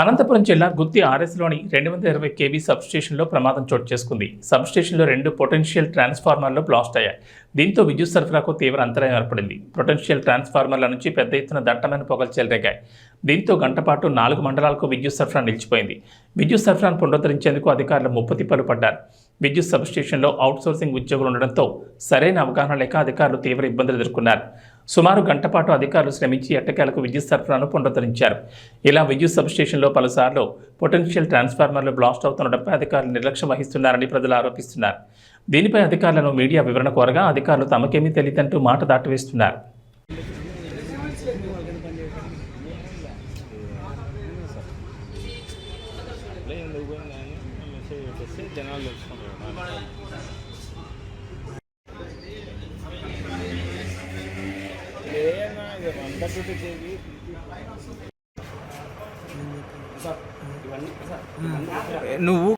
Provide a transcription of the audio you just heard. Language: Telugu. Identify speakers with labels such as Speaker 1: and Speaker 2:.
Speaker 1: అనంతపురం జిల్లా గుత్తి ఆర్ఎస్లోని రెండు వందల ఇరవై కేవీ సబ్స్టేషన్లో ప్రమాదం చోటు చేసుకుంది. సబ్స్టేషన్లో రెండు పొటెన్షియల్ ట్రాన్స్ఫార్మర్లు బ్లాస్ట్ అయ్యాయి. దీంతో విద్యుత్ సరఫరాకు తీవ్ర అంతరాయం ఏర్పడింది. పొటెన్షియల్ ట్రాన్స్ఫార్మర్ల నుంచి పెద్ద ఎత్తున దట్టమైన పొగలు చెలరేగాయి. దీంతో గంటపాటు నాలుగు మండలాలకు విద్యుత్ సరఫరా నిలిచిపోయింది. విద్యుత్ సరఫరాను పునరుద్ధరించేందుకు అధికారులు ముప్పు తిప్పలు పడ్డారు. విద్యుత్ సబ్స్టేషన్లో అవుట్సోర్సింగ్ ఉద్యోగులు ఉండడంతో సరైన అవగాహన లేక అధికారులు తీవ్ర ఇబ్బందులు ఎదుర్కొన్నారు. సుమారు గంటపాటు అధికారులు శ్రమించి ఎట్టకేలకు విద్యుత్ సరఫరాను పునరుద్ధరించారు. ఇలా విద్యుత్ సబ్స్టేషన్లో పలుసార్లు పొటెన్షియల్ ట్రాన్స్ఫార్మర్లు బ్లాస్ట్ అవుతుండటంపై అధికారులు నిర్లక్ష్యం వహిస్తున్నారని ప్రజలు ఆరోపిస్తున్నారు. దీనిపై అధికారులను మీడియా వివరణ కోరగా అధికారులు తమకేమీ తెలియదంటూ మాట దాటవేస్తున్నారు.
Speaker 2: పెట్టేస్తే జనాలు తెలుసుకుంటారు. ఇది వంద డ్యూటీ చేసి
Speaker 3: నువ్వు